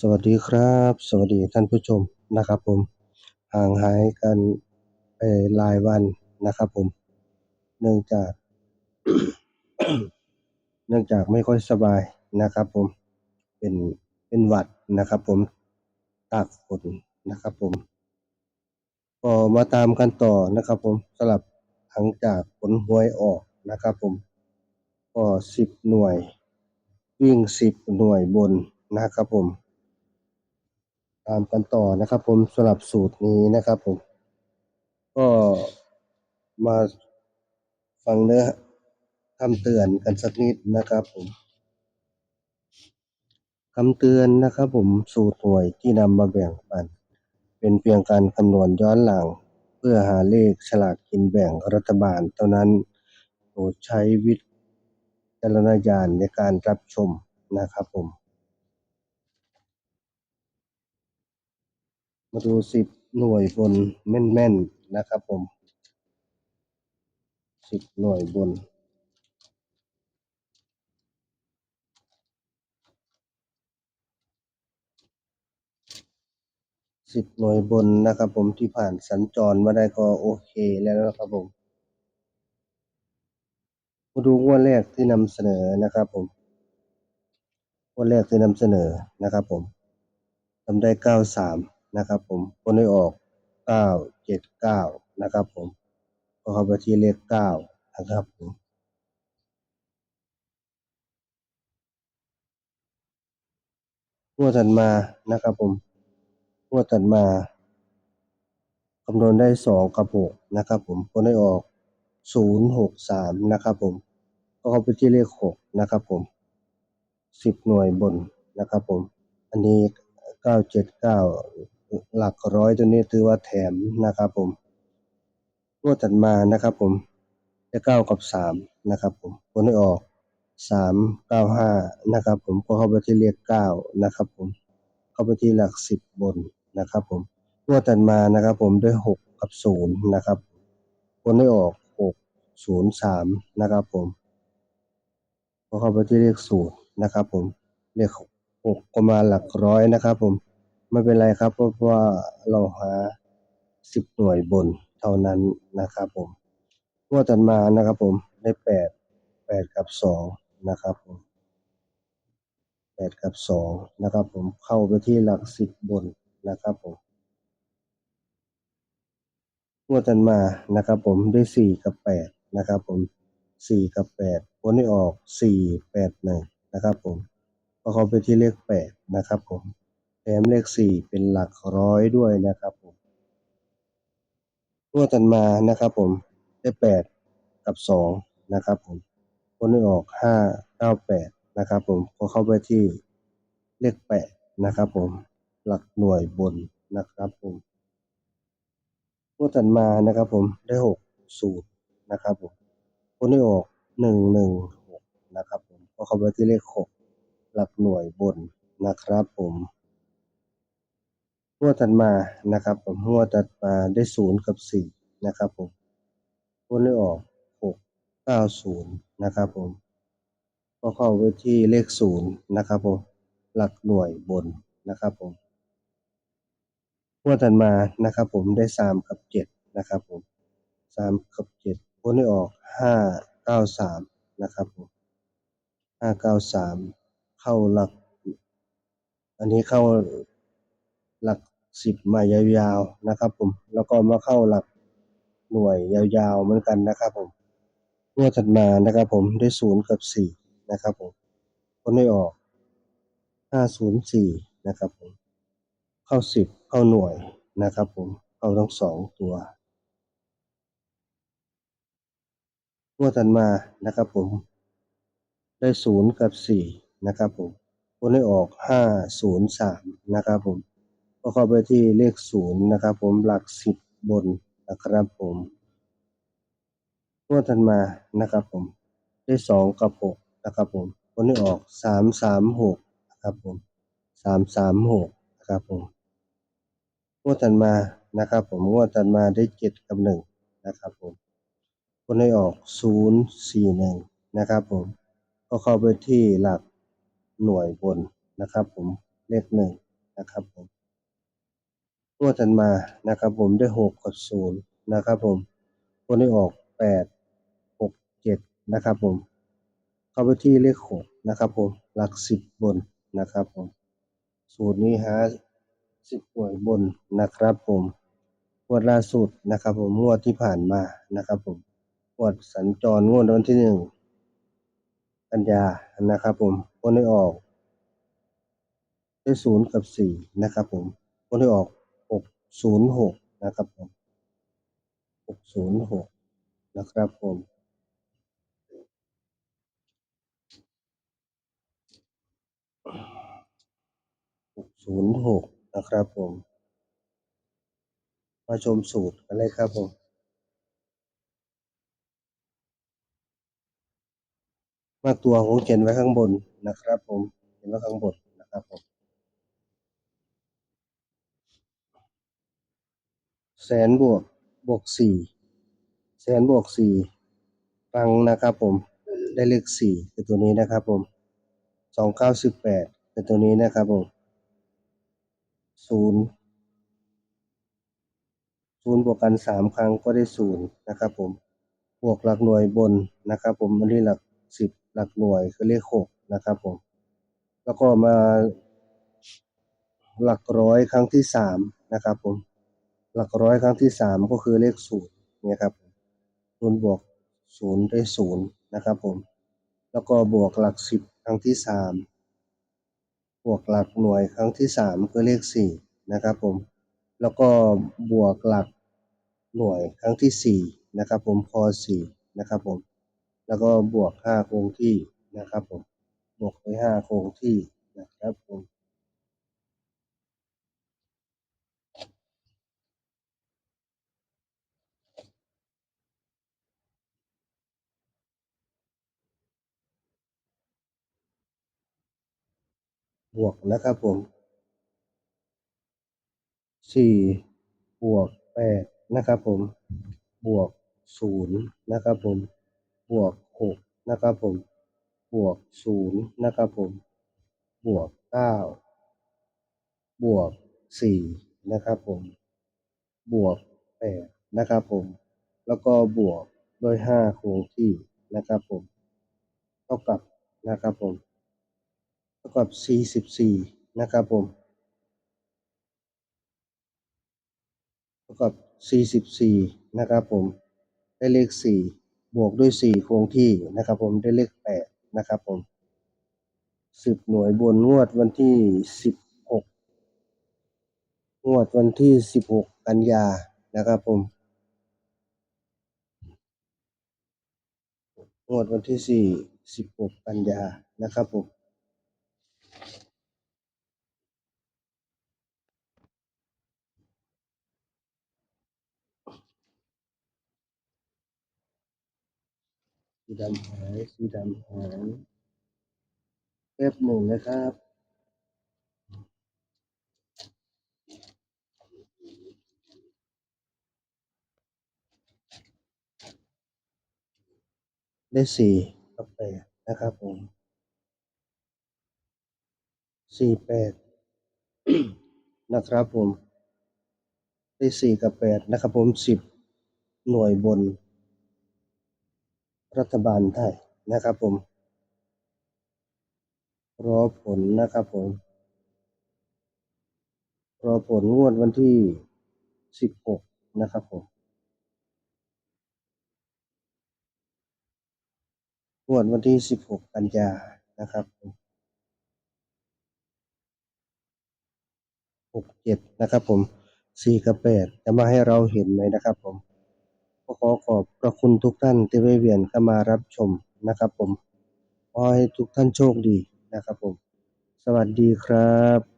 สวัสดีครับ สวัสดีท่านผู้ชมนะครับผมห่างหายกันไปหลายวันนะครับผม เนื่องจาก เนื่องจากไม่ค่อยสบายนะครับผมเป็นเป็นหวัดนะครับผมตากฝนนะครับผมก็มาตามกันต่อนะครับผมสำหรับหลังจากผลหวยออกนะครับผมก็สิบหน่วย วิ่งสิบหน่วยบนนะครับผม ตามกันต่อนะครับ ผมสำหรับสูตรนี้นะครับ ผม ก็มาฟังเนื้อคำเตือนกันสักนิดนะครับผมคำเตือนนะครับ ผมสูตรหวยที่นำมาแบ่งปัน เป็นเพียงการคำนวณย้อนหลัง เพื่อหาเลขฉลากกินแบ่งรัฐบาลเท่านั้นโปรดใช้วิจารณญาณในการรับชมนะครับผม มาดูสิบหน่วยบนแม่นๆนะครับผมสิบหน่วยบน สิบหน่วยบนนะครับผมที่ผ่านสัญจรมาได้ก็โอเคแล้วนะครับผม มาดูงวดแรกที่นำเสนอนะครับผมงวดแรกที่นำเสนอนะครับผมทำได้เก้าสาม นะครับ ผมผลได้ออกเก้าเจ็ดเก้านะครับ ผมก็เข้าไปที่เลขเก้านะครับผมงวดถัดมานะครับผมงวดถัดมาคำนวณได้สองกับหกนะครับ ผมผลได้ออกศูนย์หกสามนะครับ ผมก็เข้าไปที่เลขหกนะครับผมสิบหน่วยบนนะครับ ผม อันนี้เก้าเจ็ดเก้า หลักร้อยตัวนี้ถือว่าแถมนะครับผมงวดถัดมานะครับผมได้เก้ากับสามนะครับผมผลได้ออกสามเก้าห้านะครับผมก็เข้าไปที่เลขเก้านะครับผมเข้าไปที่หลักสิบบนนะครับผมงวดถัดมานะครับผมด้วยหกกับศูนย์นะครับผลได้ออกหกศูนย์สามนะครับผมก็เข้าไปที่เลขศูนย์นะครับผมเลขหกก็มาหลักร้อยนะครับผม ไม่เป็นไรครับ เพราะว่าเราหาสิบหน่วยบนเท่านั้นนะครับผมงวดถัดมานะครับผมได้แปดแปดกับสองนะครับผมแปดกับสองนะครับผมเข้าไปที่หลักสิบบนนะครับผมงวดถัดมานะครับผมได้สี่กับแปดนะครับผมสี่กับแปดผลที่ออกสี่แปดหนึ่งนะครับผมก็เข้าไปที่เลขแปดนะครับผม แถมเลขสี่เป็นหลักร้อยด้วยนะครับผมงวดถัดมานะครับผมได้แปดกับสองนะครับผมผลที่ออกห้าเก้าแปดนะครับผมก็เข้าไปที่เลขแปดนะครับผมหลักหน่วยบนนะครับผมงวดถัดมานะครับผมได้หกศูนย์นะครับผมผลที่ออกหนึ่งหนึ่งหกนะครับผมก็เข้าไปที่เลขหกหลักหน่วยบนนะครับผม งวดถัดมานะครับผมงวดถัดมาได้ศูนย์กับสี่นะครับผมผลได้ออกหกเก้าศูนย์นะครับผมก็เข้าไปที่เลขศูนย์นะครับผมหลักหน่วยบนนะครับผมงวดถัดมานะครับผมได้สามกับเจ็ดนะครับผมสามกับเจ็ดผลได้ออกห้าเก้าสามนะครับผมห้าเก้าสามเข้าหลัก อันนี้เข้าหลัก สิบมายาวๆนะครับ ผม แล้วก็มาเข้าหลักหน่วยยาวๆเหมือนกันนะครับ ผมงวดถัดมานะครับ ผมได้ศูนย์กับสี่นะครับผมผลได้ออกห้าศูนย์สี่นะครับ ผม เข้าสิบเข้าหน่วยนะครับ ผมเข้าทั้งสองตัวงวดถัดมานะครับ ผม ได้ศูนย์กับสี่นะครับ ผมผลได้ออกห้าศูนย์สามนะครับ ผม ก็เข้าไปที่เลขศูนย์นะครับผมหลักสิบบนนะครับผมงวดถัดมานะครับผมได้สองกับหกนะครับผมผลได้ออกสามสามหกนะครับผมสามสามหกนะครับผมงวดถัดมานะครับผมงวดถัดมาได้เจ็ดกับหนึ่งนะครับผมผลได้ออกศูนย์สี่หนึ่งนะครับผมก็เข้าไปที่หลักหน่วยบนนะครับผมเลขหนึ่งนะครับผม วดถัดมานะครับผมได้หกกับศูนย์นะครับผมคนที่ออกแปดหกเจ็ดนะครับผม เข้าไปที่เลขหกนะครับผมหลักสิบบนนะครับผมสูตรนี้หาสิบหน่วยบนนะครับผมงวดล่าสุดนะครับผมงวดที่ผ่านมานะครับผมงวดสัญจรงวดวันที่หนึ่งกันยานะครับผมคนที่ออกได้ศูนย์กับสี่นะครับผมคนที่ออก ศูนย์หกนะครับผมหกศูนย์หกนะครับผมหกศูนย์หกนะครับผม มาชมสูตรกันเลยครับผมมาตัวผมเขียนไว้ข้างบนนะครับผมเขียนไว้ข้างบน นบผมแสนบวกบวกสี่แสนบวกสี่ฟังนะครับผมได้เลขสี่คือตัวนี้นะครับผมสองเก้าสิบแปดคือตัวนี้นะครับผมศูนย์ศูนย์บวกกันสามครั้งก็ได้ศูนย์นะครับผมบวกหลักหน่วยบนนะครับผมอันนี้หลักสิบหลักหน่วยคือเลขหกนะครับผมแล้วก็มาหลักร้อยครั้งที่สามนะครับผม หลักร้อยครั้งที่สามก็คือเลขศูนย์เนี่ยครับศูนย์บวกศูนย์ได้ศูนย์นะครับผม แล้วก็บวกหลักสิบครั้งที่สามบวกหลักหน่วยครั้งที่สามคือเลขสี่นะครับผม แล้วก็บวกหลักหน่วยครั้งที่สี่นะครับผมพอสี่นะครับผม แล้วก็บวกห้าคงที่นะครับผม บวกไปห้าคงที่นะครับผม บวกนะครับผมสี่บวกแปดนะครับผม บวกศูนย์นะครับผม บวกหกนะครับผม บวกศูนย์นะครับผม บวกเก้าบวกสี่นะครับผม บวกแปดนะครับผม แล้วก็บวกด้วยห้าคงที่นะครับผม เท่ากับนะครับผม ท่ากับสี่สิบสี่นะครับผมเท่ากับสี่สิบสี่นะครับผม ได้เลขสี่บวกด้วยสี่คงที่นะครับผม ได้เลขแปดนะครับผมสิบหน่วยบนงวดวันที่สิบหกงวดวันที่สิบหกกันยา นะครับผม งวดวันที่สี่สิบหกกันยา นะครับผม ดำหายสีดำหายแป๊บหนึ่งนะครับได้สี่กับแปดนะครับผมสี่แปดนะครับผมได้สี่กับแปดนะครับผมสิบหน่วยบน รัฐบาลไทยนะครับผม รอผลนะครับผม รอผลงวดวันที่สิบหกนะครับผมงวดวันที่สิบหกกันยานะครับผมหกเจ็ดนะครับผมสี่กับแปดจะมาให้เราเห็นไหมนะครับผม ขอขอบพระคุณทุกท่านที่ได้เวียนเข้ามารับชมนะครับผม ขอให้ทุกท่านโชคดีนะครับผม สวัสดีครับ